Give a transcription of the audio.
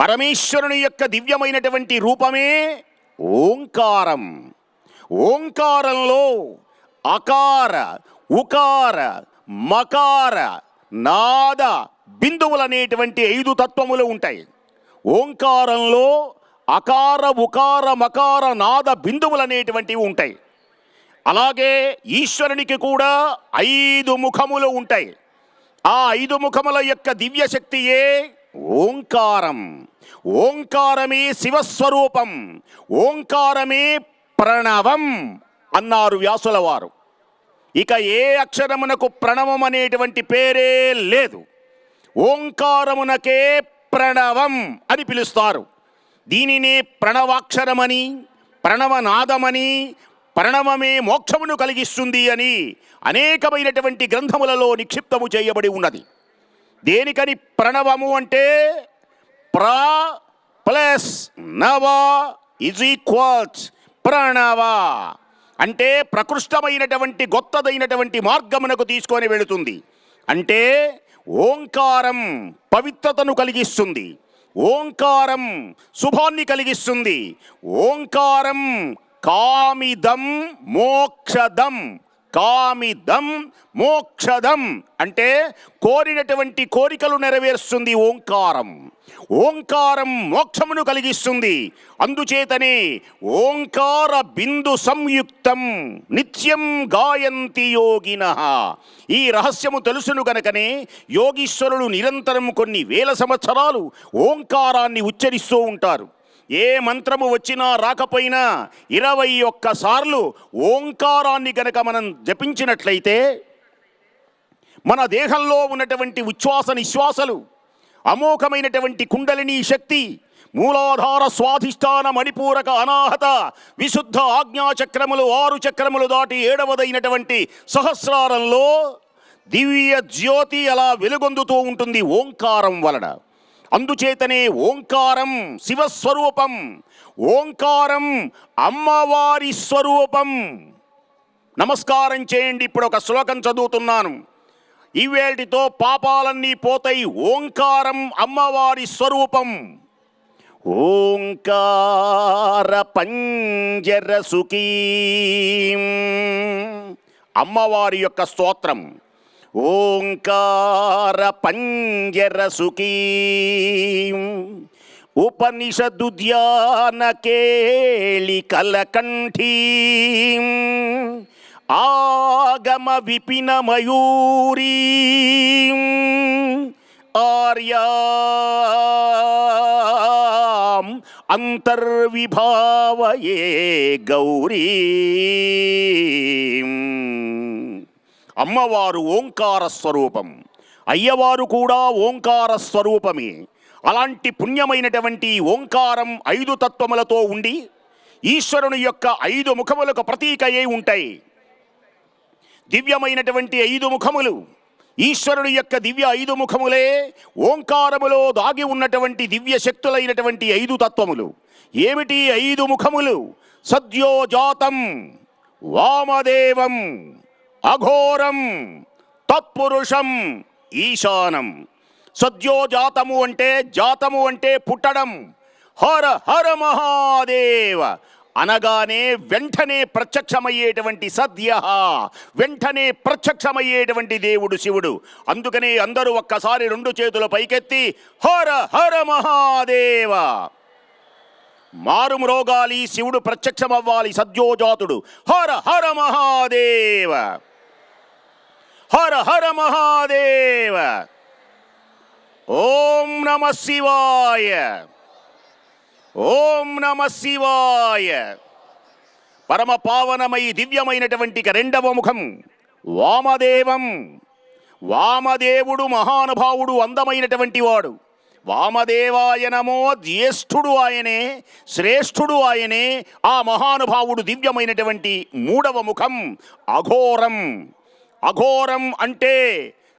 పరమేశ్వరుని యొక్క దివ్యమైనటువంటి రూపమే ఓంకారం. ఓంకారంలో అకార ఉకార మకార నాద బిందువులనేటువంటి ఐదు తత్వములు ఉంటాయి. ఓంకారంలో అకార ఉకార మకార నాద బిందువులనేటువంటివి ఉంటాయి. అలాగే ఈశ్వరునికి కూడా ఐదు ముఖములు ఉంటాయి. ఆ ఐదు ముఖముల యొక్క దివ్య శక్తియే ఓంకారం. ఓంకారమే శివస్వరూపం. ఓంకారమే ప్రణవం అన్నారు వ్యాసుల వారు ఇక ఏ అక్షరమునకు ప్రణవం అనేటువంటి పేరే లేదు. ఓంకారమునకే ప్రణవం అని పిలుస్తారు. దీనినే ప్రణవాక్షరమని ప్రణవనాదమని ప్రణవమే మోక్షమును కలిగిస్తుంది అని అనేకమైనటువంటి గ్రంథములలో నిక్షిప్తము చేయబడి ఉన్నది. దేనికని ప్రణవము అంటే ప్ర ప్లస్ నవ ఇజ్ ఈక్వల్స్ ప్రణవ. అంటే ప్రకృష్టమైనటువంటి గొత్తదైనటువంటి మార్గమునకు తీసుకొని వెళుతుంది. అంటే ఓంకారం పవిత్రతను కలిగిస్తుంది. ఓంకారం శుభాన్ని కలిగిస్తుంది. ఓంకారం కామిదం మోక్షదం. కామిదం మోక్షదం అంటే కోరినటువంటి కోరికలు నెరవేరుస్తుంది ఓంకారం. ఓంకారం మోక్షమును కలిగిస్తుంది. అందుచేతనే ఓంకార బిందు సంయుక్తం నిత్యం గాయంతి యోగిన. ఈ రహస్యము తెలుసును గనకనే యోగీశ్వరులు నిరంతరం కొన్ని వేల సంవత్సరాలు ఓంకారాన్ని ఉచ్చరిస్తూ ఉంటారు. ఏ మంత్రము వచ్చినా రాకపోయినా ఇరవై ఒక్కసార్లు ఓంకారాన్ని గనక మనం జపించినట్లయితే మన దేహంలో ఉన్నటువంటి ఉచ్ఛ్వాస నిశ్వాసలు అమోఘమైనటువంటి కుండలిని శక్తి మూలాధార స్వాధిష్టాన మణిపూరక అనాహత విశుద్ధ ఆజ్ఞాచక్రములు ఆరు చక్రములు దాటి ఏడవదైనటువంటి సహస్రారంలో దివ్య జ్యోతి అలా వెలుగొందుతూ ఉంటుంది ఓంకారం వలన. అందుచేతనే ఓంకారం శివస్వరూపం ఓంకారం అమ్మవారి స్వరూపం. నమస్కారం చేయండి ఇప్పుడు ఒక శ్లోకం చదువుతున్నాను. ఇవేటితో పాపాలన్నీ పోతాయి ఓంకారం అమ్మవారి స్వరూపం. ఓంకార పంజర సుఖీం. అమ్మవారి యొక్క స్తోత్రం. ఓంకార పంజరసుకీ ఉపనిషదు ధ్యాన కేళి కలకంఠీ. ఆగమ విపిన మయూరీ ఆర్యాం అంతర్విభావయే గౌరీ. అమ్మవారు ఓంకార స్వరూపం. అయ్యవారు కూడా ఓంకార స్వరూపమే. అలాంటి పుణ్యమైనటువంటి ఓంకారం ఐదు తత్వములతో ఉండి ఈశ్వరుని యొక్క ఐదు ముఖములకు ప్రతీకయే ఉంటాయి. దివ్యమైనటువంటి ఐదు ముఖములు ఈశ్వరుని యొక్క దివ్య ఐదు ముఖములే ఓంకారములో దాగి ఉన్నటువంటి దివ్య శక్తులైనటువంటి ఐదు తత్వములు. ఏమిటి ఐదు ముఖములు? సద్యోజాతం వామదేవం. అఘోరం తత్పురుషం ఈశానం. సద్యోజాతము అంటే జాతము అంటే పుట్టడం. హర హర మహాదేవ. అనగానే వెంటనే ప్రత్యక్షమయ్యేటువంటి సద్య. వెంటనే ప్రత్యక్షమయ్యేటువంటి దేవుడు శివుడు. అందుకనే అందరూ ఒక్కసారి రెండు చేతుల పైకెత్తి హర హర మహాదేవ. మారుమ్రోగాలి శివుడు ప్రత్యక్షమవ్వాలి సద్యోజాతుడు. హర హర మహాదేవ. హర హర మహాదేవ. ఓం నమ శివాయ. ఓం నమ శివాయ. పరమ పావనమై దివ్యమైనటువంటి రెండవ ముఖం వామదేవం. వామదేవుడు మహానుభావుడు అందమైనటువంటి వాడు. వామదేవాయ నమో జ్యేష్ఠుడు ఆయనే శ్రేష్ఠుడు ఆయనే ఆ మహానుభావుడు దివ్యమైనటువంటి మూడవ ముఖం అఘోరం. అఘోరం అంటే